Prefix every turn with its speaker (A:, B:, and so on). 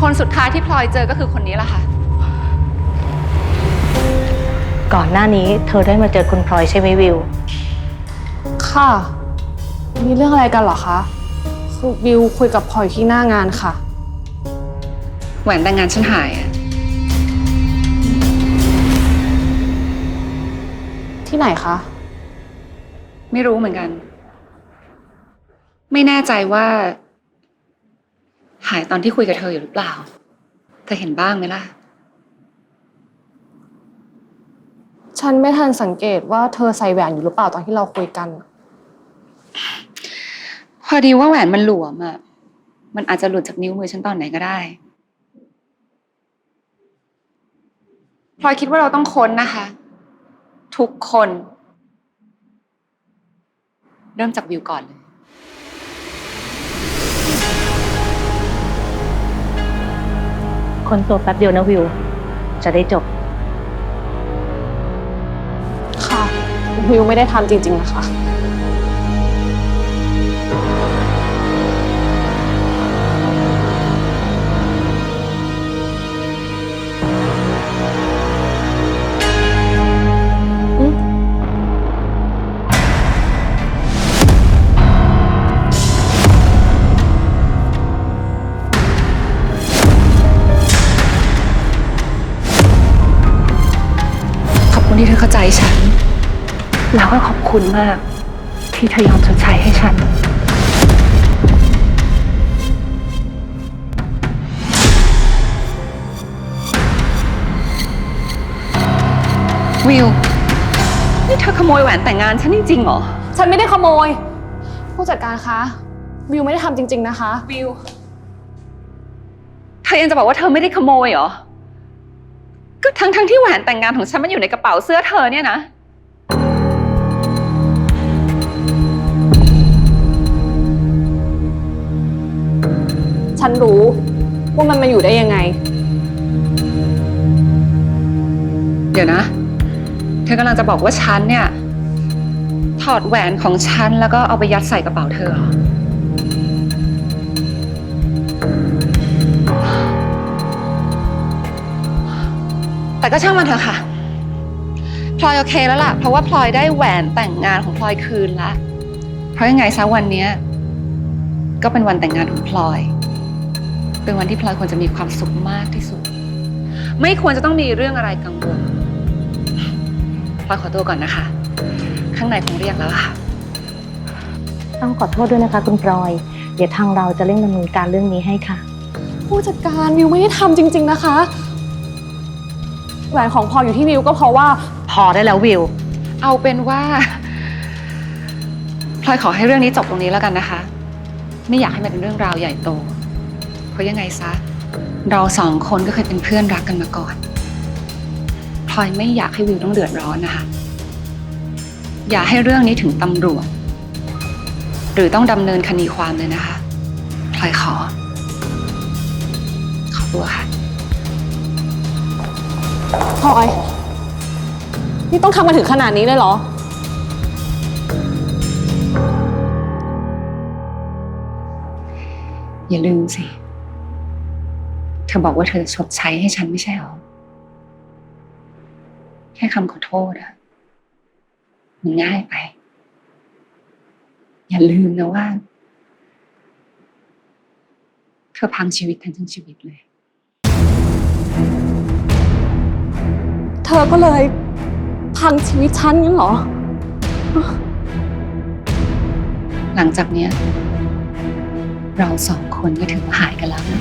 A: คนสุดท้ายที่พลอยเจอก็คือคนนี้แหละค่ะ
B: ก่อนหน้านี้เธอได้มาเจอคุณพลอยใช่ไหมวิว
C: ค่ะ มีเรื่องอะไรกันเหรอคะคือวิวคุยกับพลอยที่หน้างานค่ะ
A: แหวนแต่งงานฉันหายอะ
C: ที่ไหนคะ
A: ไม่รู้เหมือนกัน ไม่แน่ใจว่า หายตอนที่คุยกับเธออยู่หรือเปล่า เธอเห็นบ้างไหมล่ะ
C: ฉันไม่ทันสังเกตว่าเธอใส่แหวนอยู่หรือเปล่าตอนที่เราคุยกัน
A: พอดีว่าแหวนมันหลวมอะมันอาจจะหลุดจากนิ้วมือฉันตอนไหนก็ได้พลอยคิดว่าเราต้องค้นนะคะ ทุกคน เริ่มจากวิวก่อนเลย
B: คนตัวแป๊บเดียวนะวิว จะได้จบ
C: ค่ะ วิวไม่ได้ทำจริง ๆ นะคะ
A: ที่เธอเข้าใจฉัน
B: แล้วก็ขอบคุณมาก ที่เธอยอมชดใช้ให้ฉัน
A: วิว นี่เธอขโมยแหวนแต่งงานฉันจริงๆเหรอ
C: ฉันไม่ได้ขโมย ผู้จัดการคะ วิวไม่ได้ทำจริง ๆ นะคะ
A: วิว เธอยังจะบอกว่าเธอไม่ได้ขโมยเหรอ ก็ทั้งทั้งที่แหวนแต่งงานของฉันมันอยู่ในกระเป๋าเสื้อเธอเนี่ยนะ
C: ฉันรู้ว่ามันมาอยู่ได้ยังไง
A: เดี๋ยวนะ เธอกำลังจะบอกว่าฉันเนี่ย ถอดแหวนของฉันแล้วก็เอาไปยัดใส่กระเป๋าเธอเหรอ แต่ก็ช่างมันเถอะค่ะ พลอยโอเคแล้วล่ะ เพราะว่าพลอยได้แหวนแต่งงานของพลอยคืนละ เพราะยังไงซะวันเนี้ยก็เป็นวันแต่งงานของพลอย เป็นวันที่พลอยควรจะมีความสุขมากที่สุด ไม่ควรจะต้องมีเรื่องอะไรกังวล พลอยขอตัวก่อนนะคะ ข้างในคงเรียกแล้วอะค่ะ
B: ต้องขอโทษด้วยนะคะคุณพลอย เดี๋ยวทางเราจะเร่งดำเนินการเรื่องนี้ให้ค่ะ
C: ผู้จัดการวิวไม่ได้ทำจริง ๆ นะคะ แหวนของพลอยอยู่ที่วิวก็เพราะว่า
B: พอได้แล้ววิว
A: เอาเป็นว่าพลอยขอให้เรื่องนี้จบตรงนี้แล้วกันนะคะ ไม่อยากให้มันเป็นเรื่องราวใหญ่โต เพราะยังไงซะ เราสองคนก็เคยเป็นเพื่อนรักกันมาก่อนพลอยไม่อยากให้วิวต้องเดือดร้อนนะคะ อย่าให้เรื่องนี้ถึงตำรวจ หรือต้องดำเนินคดีความเลยนะคะพลอยขอ ขอตัวค่ะ
C: พลอย นี่ต้องทำมาถึงขนาดนี้เลยเหรอ
A: อย่าลืมสิ เธอบอกว่าเธอจะชดใช้ให้ฉันไม่ใช่หรอ แค่คำขอโทษอะมันง่ายไป อย่าลืมนะว่า เธอพังชีวิตทั้งทั้งชีวิตเลย
C: เธอก็เลย พังชีวิตฉันงั้นเหรอ
A: หลังจากเนี้ย เราสองคนก็ถือว่าหายกันแล้วนะ